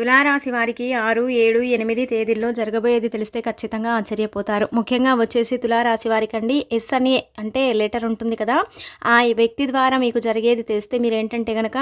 తులారాశి వారికి ఆరు ఏడు ఎనిమిది తేదీల్లో జరగబోయేది తెలిస్తే ఖచ్చితంగా ఆశ్చర్యపోతారు. ముఖ్యంగా వచ్చేసి తులారాశి వారికి అండి ఎస్ అని అంటే లెటర్ ఉంటుంది కదా ఆ వ్యక్తి ద్వారా మీకు జరిగేది తెలిస్తే మీరు ఏంటంటే కనుక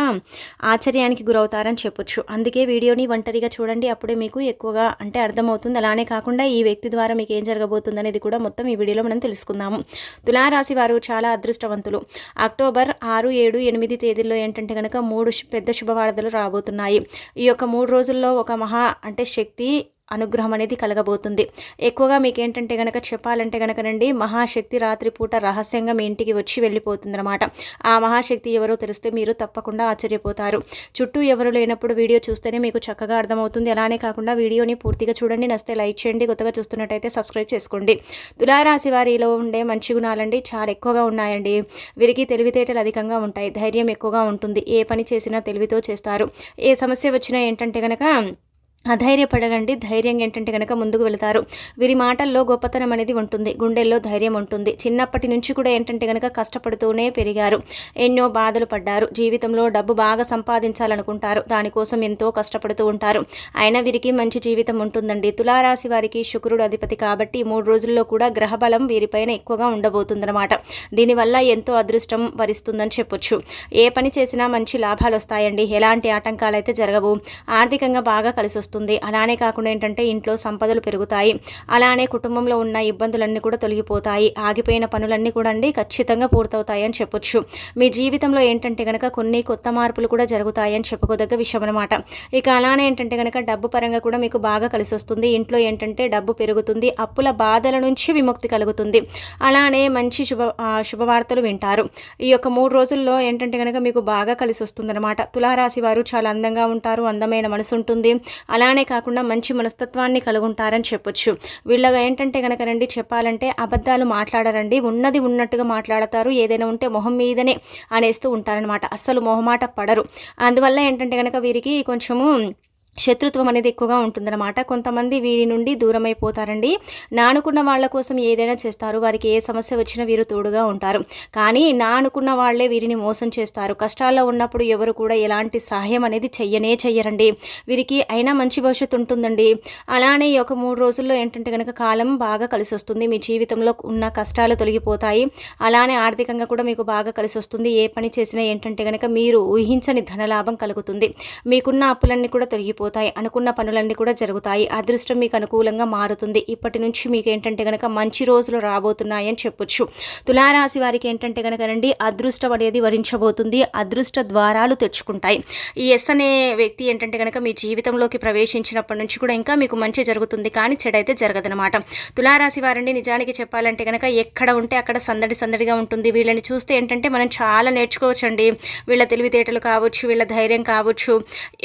ఆశ్చర్యానికి గురవుతారని చెప్పొచ్చు. అందుకే వీడియోని ఒంటరిగా చూడండి అప్పుడే మీకు ఎక్కువగా అంటే అర్థమవుతుంది. అలానే కాకుండా ఈ వ్యక్తి ద్వారా మీకు ఏం జరగబోతుంది అనేది కూడా మొత్తం ఈ వీడియోలో మనం తెలుసుకుందాము. తులారాశి వారు చాలా అదృష్టవంతులు. అక్టోబర్ ఆరు ఏడు ఎనిమిది తేదీల్లో ఏంటంటే కనుక మూడు పెద్ద శుభవార్తలు రాబోతున్నాయి. ఈ యొక్క మూడు రోజుల్లో ఒక మహా అంటే శక్తి అనుగ్రహం అనేది కలగబోతుంది. ఎక్కువగా మీకు ఏంటంటే గనక చెప్పాలంటే గనకనండి మహాశక్తి రాత్రిపూట రహస్యంగా మీ ఇంటికి వచ్చి వెళ్ళిపోతుందన్నమాట. ఆ మహాశక్తి ఎవరో తెలిస్తే మీరు తప్పకుండా ఆశ్చర్యపోతారు. చుట్టూ ఎవరు లేనప్పుడు వీడియో చూస్తేనే మీకు చక్కగా అర్థమవుతుంది. అలానే కాకుండా వీడియోని పూర్తిగా చూడండి. నస్తే లైక్ చేయండి. కొత్తగా చూస్తున్నట్టయితే సబ్స్క్రైబ్ చేసుకోండి. తులారాశి వారిలో ఉండే మంచి గుణాలండి చాలా ఎక్కువగా ఉన్నాయండి. వీరికి తెలివితేటలు అధికంగా ఉంటాయి. ధైర్యం ఎక్కువగా ఉంటుంది. ఏ పని చేసినా తెలివితో చేస్తారు. ఏ సమస్య వచ్చినా ఏంటంటే కనుక అధైర్యపడరండి ధైర్యం ఏంటంటే కనుక ముందుకు వెళతారు. వీరి మాటల్లో గొప్పతనం అనేది ఉంటుంది. గుండెల్లో ధైర్యం ఉంటుంది. చిన్నప్పటి నుంచి కూడా ఏంటంటే కనుక కష్టపడుతూనే పెరిగారు. ఎన్నో బాధలు పడ్డారు. జీవితంలో డబ్బు బాగా సంపాదించాలనుకుంటారు. దానికోసం ఎంతో కష్టపడుతూ ఉంటారు. అయినా వీరికి మంచి జీవితం ఉంటుందండి. తులారాశి వారికి శుక్రుడు అధిపతి కాబట్టి మూడు రోజుల్లో కూడా గ్రహబలం వీరిపైన ఎక్కువగా ఉండబోతుందన్నమాట. దీనివల్ల ఎంతో అదృష్టం వరిస్తుందని చెప్పొచ్చు. ఏ పని చేసినా మంచి లాభాలు వస్తాయండి. ఎలాంటి ఆటంకాలు అయితే జరగవు. ఆర్థికంగా బాగా కలిసి వస్తుంది. అలానే కాకుండా ఏంటంటే ఇంట్లో సంపదలు పెరుగుతాయి. అలానే కుటుంబంలో ఉన్న ఇబ్బందులన్నీ కూడా తొలగిపోతాయి. ఆగిపోయిన పనులన్నీ కూడా అండి ఖచ్చితంగా పూర్తవుతాయి అని చెప్పొచ్చు. మీ జీవితంలో ఏంటంటే కనుక కొన్ని కొత్త మార్పులు కూడా జరుగుతాయి అని చెప్పుకోదగ్గ విషయం అనమాట ఇక అలానే ఏంటంటే కనుక డబ్బు పరంగా కూడా మీకు బాగా కలిసి వస్తుంది. ఇంట్లో ఏంటంటే డబ్బు పెరుగుతుంది. అప్పుల బాధల నుంచి విముక్తి కలుగుతుంది. అలానే మంచి శుభ శుభవార్తలు వింటారు. ఈ యొక్క మూడు రోజుల్లో ఏంటంటే కనుక మీకు బాగా కలిసి వస్తుందన్నమాట. తులారాశి వారు చాలా అందంగా ఉంటారు. అందమైన మనసు ఉంటుంది. అలానే కాకుండా మంచి మనస్తత్వాన్ని కలుగుంటారని చెప్పొచ్చు. వీళ్ళగా ఏంటంటే కనుక రండి చెప్పాలంటే అబద్ధాలు మాట్లాడరండి. ఉన్నది ఉన్నట్టుగా మాట్లాడతారు. ఏదైనా ఉంటే మొహం మీదనే అనేస్తూ ఉంటారనమాట అస్సలు మొహమాట పడరు. అందువల్ల ఏంటంటే కనుక వీరికి కొంచెము శత్రుత్వం అనేది ఎక్కువగా ఉంటుందన్నమాట. కొంతమంది వీరి నుండి దూరం అయిపోతారండి వాళ్ళ కోసం ఏదైనా చేస్తారు. వారికి ఏ సమస్య వచ్చినా వీరు తోడుగా ఉంటారు. కానీ నానుకున్న వాళ్ళే వీరిని మోసం చేస్తారు. కష్టాల్లో ఉన్నప్పుడు ఎవరు కూడా ఎలాంటి సహాయం అనేది చెయ్యనే చెయ్యరండి. వీరికి అయినా మంచి భవిష్యత్తు ఉంటుందండి. అలానే ఈ ఒక మూడు రోజుల్లో ఏంటంటే కనుక కాలం బాగా కలిసి వస్తుంది మీ జీవితంలో ఉన్న కష్టాలు తొలగిపోతాయి. అలానే ఆర్థికంగా కూడా మీకు బాగా కలిసి వస్తుంది ఏ పని చేసినా ఏంటంటే కనుక మీరు ఊహించని ధనలాభం కలుగుతుంది. మీకున్న అప్పులన్నీ కూడా తొలగిపోతాయి. అనుకున్న పనులన్నీ కూడా జరుగుతాయి. అదృష్టం మీకు అనుకూలంగా మారుతుంది. ఇప్పటి నుంచి మీకు ఏంటంటే కనుక మంచి రోజులు రాబోతున్నాయని చెప్పొచ్చు. తులారాశి వారికి ఏంటంటే కనుక రండి అదృష్టం అనేది వరించబోతుంది. అదృష్ట ద్వారాలు తెచ్చుకుంటాయి. ఈ ఎస్ అనే వ్యక్తి ఏంటంటే కనుక మీ జీవితంలోకి ప్రవేశించినప్పటి నుంచి కూడా ఇంకా మీకు మంచి జరుగుతుంది కానీ చెడైతే జరగదనమాట తులారాశి వారండి నిజానికి చెప్పాలంటే కనుక ఎక్కడ ఉంటే అక్కడ సందడి సందడిగా ఉంటుంది. వీళ్ళని చూస్తే ఏంటంటే మనం చాలా నేర్చుకోవచ్చండి. వీళ్ళ తెలివితేటలు కావచ్చు వీళ్ళ ధైర్యం కావచ్చు.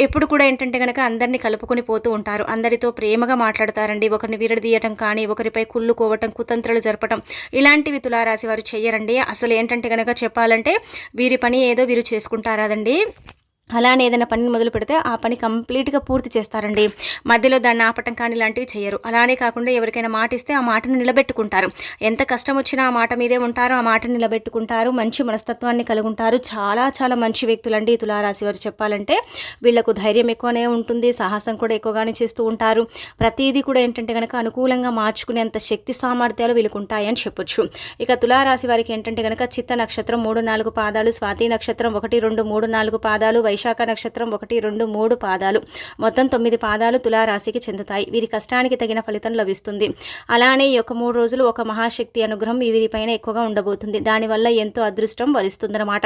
ఎప్పుడు కూడా ఏంటంటే కనుక అందరినీ కలుపుకొని పోతూ ఉంటారు. అందరితో ప్రేమగా మాట్లాడతారండి. ఒకరిని విరడదీయటం కానీ ఒకరిపై కుళ్ళుకోవటం కుతంత్రలు జరపటం ఇలాంటివి తులారాశి వారు చెయ్యరండి అసలు ఏంటంటే కనుక చెప్పాలంటే వీరి పని ఏదో వీరు చేసుకుంటారాదండి. అలానే ఏదైనా పనిని మొదలు పెడితే ఆ పని కంప్లీట్గా పూర్తి చేస్తారండి. మధ్యలో దాన్ని ఆపటం కానీ ఇలాంటివి చేయరు. అలానే కాకుండా ఎవరికైనా మాట ఇస్తే ఆ మాటను నిలబెట్టుకుంటారు. ఎంత కష్టం వచ్చినా ఆ మాట మీదే ఉంటారు. ఆ మాటను నిలబెట్టుకుంటారు. మంచి మనస్తత్వాన్ని కలిగి ఉంటారు. చాలా చాలా మంచి వ్యక్తులండి తులారాశి వారు. చెప్పాలంటే వీళ్ళకు ధైర్యం ఎక్కువనే ఉంటుంది. సాహసం కూడా ఎక్కువగానే చేస్తూ ఉంటారు. ప్రతిదీ కూడా ఏంటంటే కనుక అనుకూలంగా మార్చుకునేంత శక్తి సామర్థ్యాలు వీళ్ళకు ఉంటాయని చెప్పొచ్చు. ఇక తులారాశి వారికి ఏంటంటే కనుక చిత్త నక్షత్రం మూడు నాలుగు పాదాలు స్వాతి నక్షత్రం ఒకటి రెండు మూడు నాలుగు పాదాలు వైశాఖ నక్షత్రం ఒకటి రెండు మూడు పాదాలు. మొత్తం తొమ్మిది పాదాలు తులారాశికి చెందుతాయి. వీరి కష్టానికి తగిన ఫలితం లభిస్తుంది. అలానే ఈ యొక్క మూడు రోజులు ఒక మహాశక్తి అనుగ్రహం వీరిపైన ఎక్కువగా ఉండబోతుంది. దానివల్ల ఎంతో అదృష్టం వరిస్తుందన్నమాట.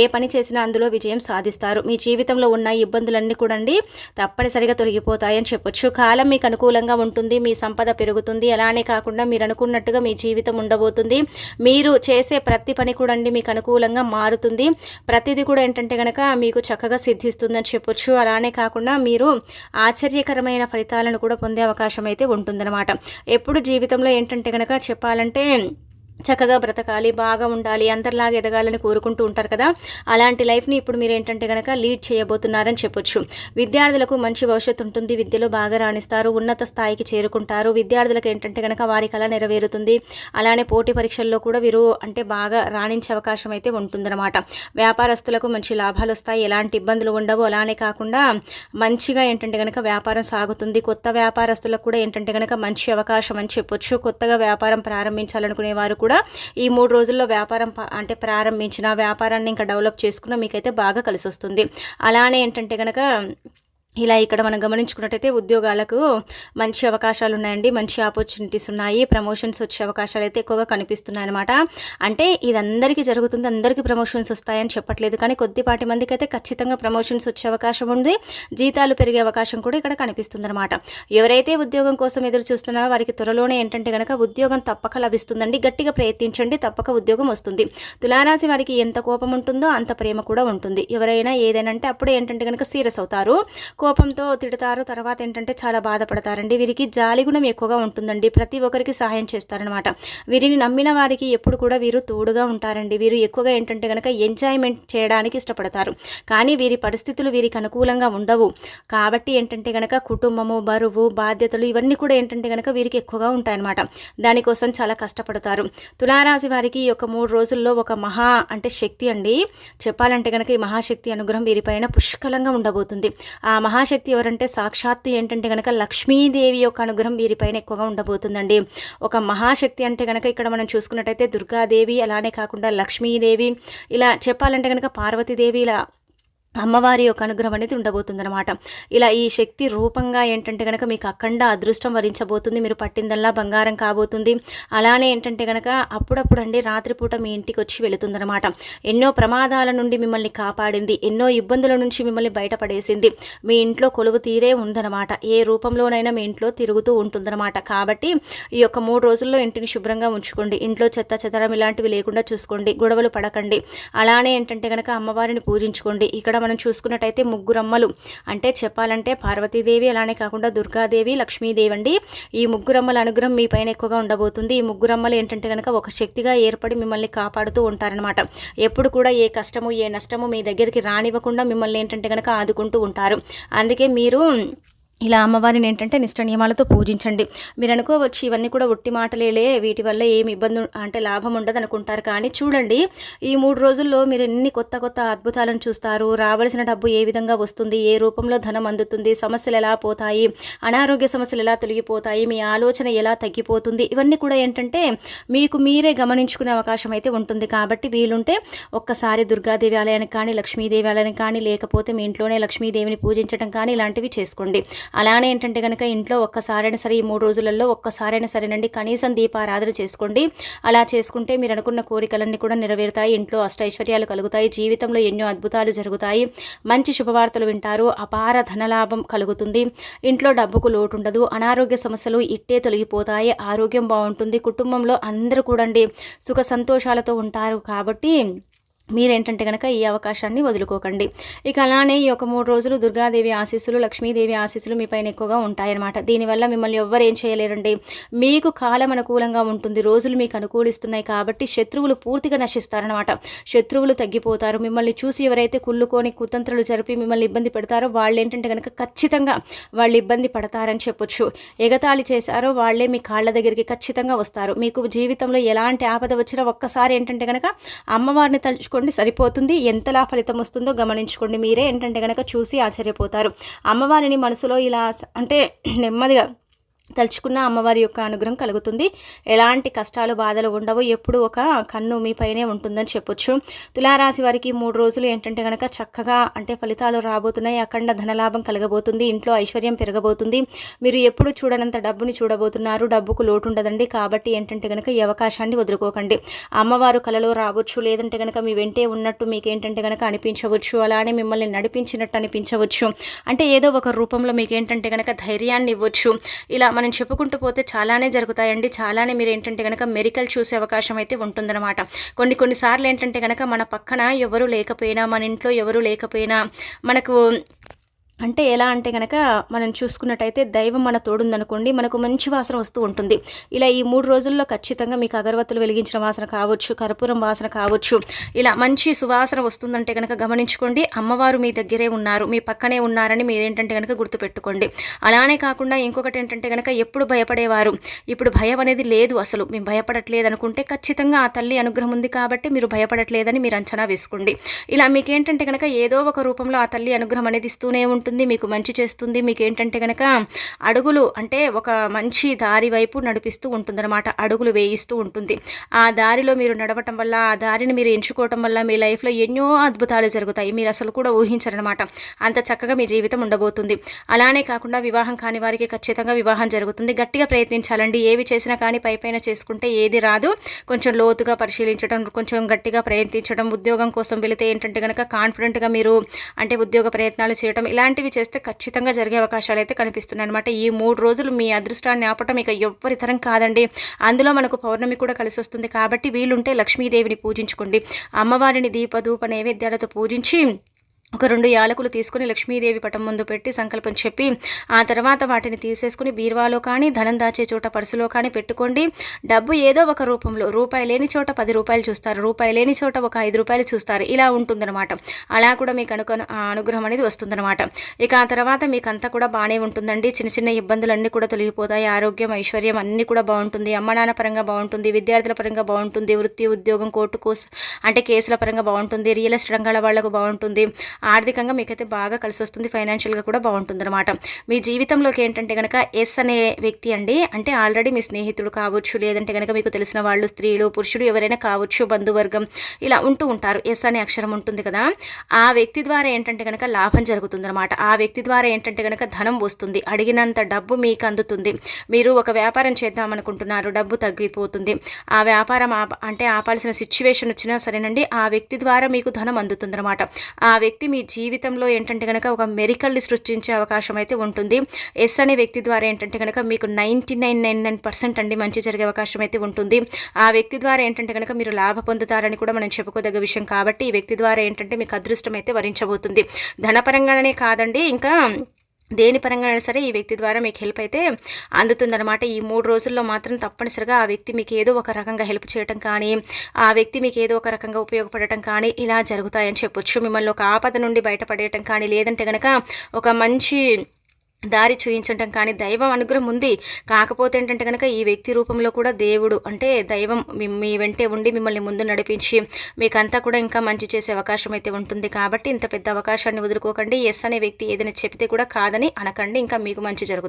ఏ పని చేసినా అందులో విజయం సాధిస్తారు. మీ జీవితంలో ఉన్న ఇబ్బందులన్నీ కూడా అండి తప్పనిసరిగా తొలగిపోతాయని చెప్పొచ్చు. కాలం మీకు అనుకూలంగా ఉంటుంది మీ సంపద పెరుగుతుంది. అలానే కాకుండా మీరు అనుకున్నట్టుగా మీ జీవితం ఉండబోతుంది. మీరు చేసే ప్రతి పని కూడా అండి మీకు అనుకూలంగా మారుతుంది. ప్రతిదీ కూడా ఏంటంటే కనుక మీకు చక్కగా సిద్ధిస్తుందని చెప్పొచ్చు. అలానే కాకుండా మీరు ఆశ్చర్యకరమైన ఫలితాలను కూడా పొందే అవకాశం అయితే ఉంటుందన్నమాట. ఎప్పుడు జీవితంలో ఏంటంటే కనుక చెప్పాలంటే చక్కగా బ్రతకాలి బాగా ఉండాలి అందరిలాగా ఎదగాలని కోరుకుంటూ ఉంటారు కదా. అలాంటి లైఫ్ని ఇప్పుడు మీరు ఏంటంటే కనుక లీడ్ చేయబోతున్నారని చెప్పొచ్చు. విద్యార్థులకు మంచి భవిష్యత్తు ఉంటుంది విద్యలో బాగా రాణిస్తారు ఉన్నత స్థాయికి చేరుకుంటారు. విద్యార్థులకు ఏంటంటే కనుక వారి కళ నెరవేరుతుంది. అలానే పోటీ పరీక్షల్లో కూడా వీరు అంటే బాగా రాణించే అవకాశం అయితే ఉంటుందన్నమాట. వ్యాపారస్తులకు మంచి లాభాలు వస్తాయి ఎలాంటి ఇబ్బందులు ఉండవు. అలానే కాకుండా మంచిగా ఏంటంటే కనుక వ్యాపారం సాగుతుంది. కొత్త వ్యాపారస్తులకు కూడా ఏంటంటే కనుక మంచి అవకాశం అని చెప్పొచ్చు. కొత్తగా వ్యాపారం ప్రారంభించాలనుకునే వారు కూడా ఈ మూడు రోజుల్లో వ్యాపారం అంటే ప్రారంభించిన వ్యాపారాన్ని ఇంకా డెవలప్ చేసుకున్న మీకైతే బాగా కలిసి వస్తుంది అలానే ఏంటంటే కనుక ఇలా ఇక్కడ మనం గమనించుకున్నట్టయితే ఉద్యోగాలకు మంచి అవకాశాలు ఉన్నాయండి మంచి ఆపర్చునిటీస్ ఉన్నాయి. ప్రమోషన్స్ వచ్చే అవకాశాలు అయితే ఎక్కువగా కనిపిస్తున్నాయి అనమాట అంటే ఇది అందరికీ జరుగుతుంది. అందరికీ ప్రమోషన్స్ వస్తాయని చెప్పట్లేదు. కానీ కొద్దిపాటి మందికి అయితే ఖచ్చితంగా ప్రమోషన్స్ వచ్చే అవకాశం ఉంది. జీతాలు పెరిగే అవకాశం కూడా ఇక్కడ కనిపిస్తుంది అనమాట ఎవరైతే ఉద్యోగం కోసం ఎదురు చూస్తున్నారో వారికి త్వరలోనే ఏంటంటే కనుక ఉద్యోగం తప్పక లభిస్తుందండి. గట్టిగా ప్రయత్నించండి. తప్పక ఉద్యోగం వస్తుంది. తులారాశి వారికి ఎంత కోపం ఉంటుందో అంత ప్రేమ కూడా ఉంటుంది. ఎవరైనా ఏదైనా అంటే అప్పుడే ఏంటంటే కనుక సీరియస్ అవుతారు. కో కోపంతో తిడతారు. తర్వాత ఏంటంటే చాలా బాధపడతారండి. వీరికి జాలి గుణం ఎక్కువగా ఉంటుందండి. ప్రతి ఒక్కరికి సహాయం చేస్తారనమాట వీరిని నమ్మిన వారికి ఎప్పుడు కూడా వీరు తోడుగా ఉంటారండి. వీరు ఎక్కువగా ఏంటంటే కనుక ఎంజాయ్మెంట్ చేయడానికి ఇష్టపడతారు. కానీ వీరి పరిస్థితులు వీరికి అనుకూలంగా ఉండవు. కాబట్టి ఏంటంటే కనుక కుటుంబము బరువు బాధ్యతలు ఇవన్నీ కూడా ఏంటంటే కనుక వీరికి ఎక్కువగా ఉంటాయన్నమాట. దానికోసం చాలా కష్టపడతారు. తులారాశి వారికి ఈ యొక్క మూడు రోజుల్లో ఒక మహా అంటే శక్తి అండి. చెప్పాలంటే కనుక ఈ మహాశక్తి అనుగ్రహం వీరిపైన పుష్కలంగా ఉండబోతుంది. ఆ మహాశక్తి ఎవరంటే సాక్షాత్తు ఏంటంటే కనుక లక్ష్మీదేవి యొక్క అనుగ్రహం వీరిపైన ఎక్కువగా ఉండబోతుందండి. ఒక మహాశక్తి అంటే కనుక ఇక్కడ మనం చూసుకున్నట్టయితే దుర్గాదేవి అలానే కాకుండా లక్ష్మీదేవి. ఇలా చెప్పాలంటే కనుక పార్వతీదేవి ఇలా అమ్మవారి యొక్క అనుగ్రహం అనేది ఉండబోతుందన్నమాట. ఇలా ఈ శక్తి రూపంగా ఏంటంటే కనుక మీకు అఖండ అదృష్టం వరించబోతుంది మీరు పట్టిందల్లా బంగారం కాబోతుంది. అలానే ఏంటంటే కనుక అప్పుడప్పుడు అండి రాత్రిపూట మీ ఇంటికి వచ్చి వెళుతుందన్నమాట. ఎన్నో ప్రమాదాల నుండి మిమ్మల్ని కాపాడింది ఎన్నో ఇబ్బందుల నుంచి మిమ్మల్ని బయటపడేసింది. మీ ఇంట్లో కొలువు తీరే ఉందన్నమాట. ఏ రూపంలోనైనా మీ ఇంట్లో తిరుగుతూ ఉంటుందన్నమాట. కాబట్టి ఈ యొక్క మూడు రోజుల్లో ఇంటిని శుభ్రంగా ఉంచుకోండి. ఇంట్లో చెత్త చెదరం ఇలాంటివి లేకుండా చూసుకోండి. గొడవలు పడకండి. అలానే ఏంటంటే కనుక అమ్మవారిని పూజించుకోండి. ఇక్కడ మనం చూసుకున్నట్టయితే ముగ్గురమ్మలు. అంటే చెప్పాలంటే పార్వతీదేవి అలానే కాకుండా దుర్గాదేవి లక్ష్మీదేవి అండి. ఈ ముగ్గురమ్మల అనుగ్రహం మీ పైన ఎక్కువగా ఉండబోతుంది. ఈ ముగ్గురమ్మలు ఏంటంటే కనుక ఒక శక్తిగా ఏర్పడి మిమ్మల్ని కాపాడుతూ ఉంటారనమాట ఎప్పుడు కూడా ఏ కష్టము ఏ నష్టము మీ దగ్గరికి రానివ్వకుండా మిమ్మల్ని ఏంటంటే కనుక ఆదుకుంటూ ఉంటారు. అందుకే మీరు ఇలా అమ్మవారిని ఏంటంటే నిష్ట నియమాలతో పూజించండి. మీరు అనుకోవచ్చు ఇవన్నీ కూడా ఒట్టి మాటలేలే వీటి వల్ల ఏమి ఇబ్బంది అంటే లాభం ఉండదు అనుకుంటారు. కానీ చూడండి ఈ మూడు రోజుల్లో మీరు ఎన్ని కొత్త కొత్త అద్భుతాలను చూస్తారు. రావాల్సిన డబ్బు ఏ విధంగా వస్తుంది? ఏ రూపంలో ధనం అందుతుంది? సమస్యలు ఎలా పోతాయి? అనారోగ్య సమస్యలు ఎలా తొలగిపోతాయి? మీ ఆలోచన ఎలా తగ్గిపోతుంది? ఇవన్నీ కూడా ఏంటంటే మీకు మీరే గమనించుకునే అవకాశం అయితే ఉంటుంది. కాబట్టి వీలుంటే ఒక్కసారి దుర్గాదేవి ఆలయానికి కానీ లక్ష్మీదేవి ఆలయానికి కానీ లేకపోతే మీ ఇంట్లోనే లక్ష్మీదేవిని పూజించడం కానీ ఇలాంటివి చేసుకోండి. అలానే ఏంటంటే కనుక ఇంట్లో ఒక్కసారైనా సరే ఈ మూడు రోజులలో ఒక్కసారైనా సరేనండి కనీసం దీపారాధన చేసుకోండి. అలా చేసుకుంటే మీరు అనుకున్న కోరికలన్నీ కూడా నెరవేరుతాయి. ఇంట్లో అష్టైశ్వర్యాలు కలుగుతాయి. జీవితంలో ఎన్నో అద్భుతాలు జరుగుతాయి. మంచి శుభవార్తలు వింటారు. అపార ధనలాభం కలుగుతుంది. ఇంట్లో డబ్బుకు లోటు ఉండదు అనారోగ్య సమస్యలు ఇట్టే తొలగిపోతాయి. ఆరోగ్యం బాగుంటుంది. కుటుంబంలో అందరూ కూడండి సుఖ సంతోషాలతో ఉంటారు కాబట్టి మీరేంటంటే కనుక ఈ అవకాశాన్ని వదులుకోకండి. ఇక అలానే ఈ యొక్క మూడు రోజులు దుర్గాదేవి ఆశీస్సులు లక్ష్మీదేవి ఆశీస్సులు మీ పైన ఎక్కువగా ఉంటాయన్నమాట. దీనివల్ల మిమ్మల్ని ఎవ్వరు ఏం చేయలేరండి. మీకు కాలం అనుకూలంగా ఉంటుంది. రోజులు మీకు అనుకూలిస్తున్నాయి కాబట్టి శత్రువులు పూర్తిగా నశిస్తారనమాట శత్రువులు తగ్గిపోతారు. మిమ్మల్ని చూసి ఎవరైతే కుళ్ళుకొని కుతంత్రులు జరిపి మిమ్మల్ని ఇబ్బంది పెడతారో వాళ్ళు ఏంటంటే కనుక ఖచ్చితంగా వాళ్ళు ఇబ్బంది పడతారని చెప్పొచ్చు. ఎగతాళి చేశారో వాళ్ళే మీ కాళ్ళ దగ్గరికి ఖచ్చితంగా వస్తారు. మీకు జీవితంలో ఎలాంటి ఆపద వచ్చినా ఒక్కసారి ఏంటంటే కనుక అమ్మవారిని తలుచుకో చేసుకోండి సరిపోతుంది. ఎంతలా ఫలితం వస్తుందో గమనించుకోండి మీరే. ఏంటంటే కనుక చూసి ఆశ్చర్యపోతారు. అమ్మవారిని మనసులో ఇలా అంటే నెమ్మదిగా తలుచుకున్న అమ్మవారి యొక్క అనుగ్రహం కలుగుతుంది. ఎలాంటి కష్టాలు బాధలు ఉండవు. ఎప్పుడు ఒక కన్ను మీపైనే ఉంటుందని చెప్పొచ్చు. తులారాశి వారికి మూడు రోజులు ఏంటంటే కనుక చక్కగా అంటే ఫలితాలు రాబోతున్నాయి. అఖండ ధనలాభం కలగబోతుంది. ఇంట్లో ఐశ్వర్యం పెరగబోతుంది. మీరు ఎప్పుడు చూడనంత డబ్బుని చూడబోతున్నారు. డబ్బుకు లోటు ఉండదండి. కాబట్టి ఏంటంటే కనుక ఈ అవకాశాన్ని వదులుకోకండి. అమ్మవారు కలలో రావచ్చు. లేదంటే కనుక మీ వెంటే ఉన్నట్టు మీకు ఏంటంటే కనుక అనిపించవచ్చు. అలానే మిమ్మల్ని నడిపించినట్టు అనిపించవచ్చు. అంటే ఏదో ఒక రూపంలో మీకు ఏంటంటే కనుక ధైర్యాన్ని ఇవ్వచ్చు. ఇలా మనం చెప్పుకుంటూ పోతే చాలానే జరుగుతాయండి. చాలానే మీరు ఏంటంటే కనుక మెరికల్ చూసే అవకాశం అయితే ఉంటుందన్నమాట. కొన్ని కొన్నిసార్లు ఏంటంటే కనుక మన పక్కన ఎవరు లేకపోయినా మన ఇంట్లో ఎవరు లేకపోయినా మనకు అంటే ఎలా అంటే కనుక మనం చూసుకున్నట్టయితే దైవం మన తోడుందనుకోండి మనకు మంచి వాసన వస్తూ ఉంటుంది. ఇలా ఈ మూడు రోజుల్లో ఖచ్చితంగా మీకు అగరవత్తులు వెలిగించిన వాసన కావచ్చు కర్పూరం వాసన కావచ్చు ఇలా మంచి సువాసన వస్తుందంటే కనుక గమనించుకోండి అమ్మవారు మీ దగ్గరే ఉన్నారు మీ పక్కనే ఉన్నారని మీరేంటంటే కనుక గుర్తుపెట్టుకోండి. అలానే కాకుండా ఇంకొకటి ఏంటంటే కనుక ఎప్పుడు భయపడేవారు ఇప్పుడు భయం అనేది లేదు అసలు మేము భయపడట్లేదు అనుకుంటే ఖచ్చితంగా ఆ తల్లి అనుగ్రహం ఉంది కాబట్టి మీరు భయపడట్లేదని మీరు అంచనా వేసుకోండి. ఇలా మీకేంటంటే కనుక ఏదో ఒక రూపంలో ఆ తల్లి అనుగ్రహం అనేది ఇస్తూనే ఉంటుంది. ఉంటుంది మీకు మంచి చేస్తుంది మీకు ఏంటంటే కనుక అడుగులు అంటే ఒక మంచి దారి వైపు నడిపిస్తూ ఉంటుందన్నమాట అడుగులు వేయిస్తూ ఉంటుంది. ఆ దారిలో మీరు నడవటం వల్ల ఆ దారిని మీరు ఎంచుకోవటం వల్ల మీ లైఫ్లో ఎన్నో అద్భుతాలు జరుగుతాయి మీరు అసలు కూడా ఊహించరనమాట అంత చక్కగా మీ జీవితం ఉండబోతుంది. అలానే కాకుండా వివాహం కాని వారికి ఖచ్చితంగా వివాహం జరుగుతుంది. గట్టిగా ప్రయత్నించాలండి ఏవి చేసినా కానీ పై పైన చేసుకుంటే ఏది రాదు. కొంచెం లోతుగా పరిశీలించడం కొంచెం గట్టిగా ప్రయత్నించడం ఉద్యోగం కోసం వెళితే ఏంటంటే కనుక కాన్ఫిడెంట్గా మీరు అంటే ఉద్యోగ ప్రయత్నాలు చేయడం ఇలాంటి ఇలాంటివి చేస్తే ఖచ్చితంగా జరిగే అవకాశాలు అయితే కనిపిస్తున్నాయి అనమాట ఈ మూడు రోజులు మీ అదృష్టాన్ని ఆపటం ఇక ఎవ్వరి తరం కాదండి. అందులో మనకు పౌర్ణమి కూడా కలిసి వస్తుంది కాబట్టి వీలుంటే లక్ష్మీదేవిని పూజించుకోండి. అమ్మవారిని దీపధూప నైవేద్యాలతో పూజించి ఒక రెండు యాలకులు తీసుకుని లక్ష్మీదేవి పటం ముందు పెట్టి సంకల్పం చెప్పి ఆ తర్వాత వాటిని తీసేసుకుని బీరువాలో కానీ ధనం దాచే చోట పర్సులో కానీ పెట్టుకోండి. డబ్బు ఏదో ఒక రూపంలో రూపాయి లేని చోట పది రూపాయలు చూస్తారు రూపాయి లేని చోట ఒక ఐదు రూపాయలు చూస్తారు. ఇలా ఉంటుందన్నమాట. అలా కూడా మీకు అనుకు అనుగ్రహం అనేది వస్తుందన్నమాట. ఇక ఆ తర్వాత మీకు అంతా కూడా బాగానే ఉంటుందండి. చిన్న చిన్న ఇబ్బందులన్నీ కూడా తొలగిపోతాయి. ఆరోగ్యం ఐశ్వర్యం అన్నీ కూడా బాగుంటుంది. అమ్మ నాన్న పరంగా బాగుంటుంది. విద్యార్థుల పరంగా బాగుంటుంది. వృత్తి ఉద్యోగం కోర్టు కోర్స్ అంటే కేసుల పరంగా బాగుంటుంది. రియల్ ఎస్టేట్ రంగాల వాళ్ళకు బాగుంటుంది. ఆర్థికంగా మీకైతే బాగా కలిసి వస్తుంది ఫైనాన్షియల్గా కూడా బాగుంటుంది అనమాట మీ జీవితంలోకి ఏంటంటే కనుక ఎస్ అనే వ్యక్తి అండి అంటే ఆల్రెడీ మీ స్నేహితుడు కావచ్చు లేదంటే కనుక మీకు తెలిసిన వాళ్ళు స్త్రీలు పురుషుడు ఎవరైనా కావచ్చు బంధువర్గం ఇలా ఉంటూ ఉంటారు. ఎస్ అనే అక్షరం ఉంటుంది కదా. ఆ వ్యక్తి ద్వారా ఏంటంటే కనుక లాభం జరుగుతుంది అనమాట ఆ వ్యక్తి ద్వారా ఏంటంటే కనుక ధనం వస్తుంది. అడిగినంత డబ్బు మీకు అందుతుంది. మీరు ఒక వ్యాపారం చేద్దాం అనుకుంటున్నారు డబ్బు తగ్గిపోతుంది. ఆ వ్యాపారం అంటే ఆపాల్సిన సిచ్యువేషన్ వచ్చినా సరేనండి ఆ వ్యక్తి ద్వారా మీకు ధనం అందుతుంది అనమాట ఆ వ్యక్తి మీ జీవితంలో ఏంటంటే కనుక ఒక మెరికల్ని సృష్టించే అవకాశం అయితే ఉంటుంది. ఎస్ అనే వ్యక్తి ద్వారా ఏంటంటే కనుక మీకు ninety nine nine nine percent అండి మంచి జరిగే అవకాశం అయితే ఉంటుంది. ఆ వ్యక్తి ద్వారా ఏంటంటే కనుక మీరు లాభ పొందుతారని కూడా మనం చెప్పుకోదగ్గ విషయం కాబట్టి ఈ వ్యక్తి ద్వారా ఏంటంటే మీకు అదృష్టం అయితే వరించబోతుంది. ధనపరంగానే కాదండి ఇంకా దేని పరంగా సరే ఈ వ్యక్తి ద్వారా మీకు హెల్ప్ అయితే అందుతుందనమాట ఈ మూడు రోజుల్లో మాత్రం తప్పనిసరిగా ఆ వ్యక్తి మీకు ఏదో ఒక రకంగా హెల్ప్ చేయడం కానీ ఆ వ్యక్తి మీకు ఏదో ఒక రకంగా ఉపయోగపడటం కానీ ఇలా జరుగుతాయని చెప్పొచ్చు. మిమ్మల్ని ఒక ఆపద నుండి బయటపడేయటం కానీ లేదంటే కనుక ఒక మంచి దారి చూయించటం కానీ దైవం అనుగ్రహం ఉంది. కాకపోతే ఏంటంటే కనుక ఈ వ్యక్తి రూపంలో కూడా దేవుడు అంటే దైవం మీ వెంటే ఉండి మిమ్మల్ని ముందు నడిపించి మీకంతా కూడా ఇంకా మంచి చేసే అవకాశం అయితే ఉంటుంది. కాబట్టి ఇంత పెద్ద అవకాశాన్ని వదులుకోకండి. ఎస్ అనే వ్యక్తి ఏదైనా చెప్తే కూడా కాదని అనకండి. ఇంకా మీకు మంచి జరుగుతుంది.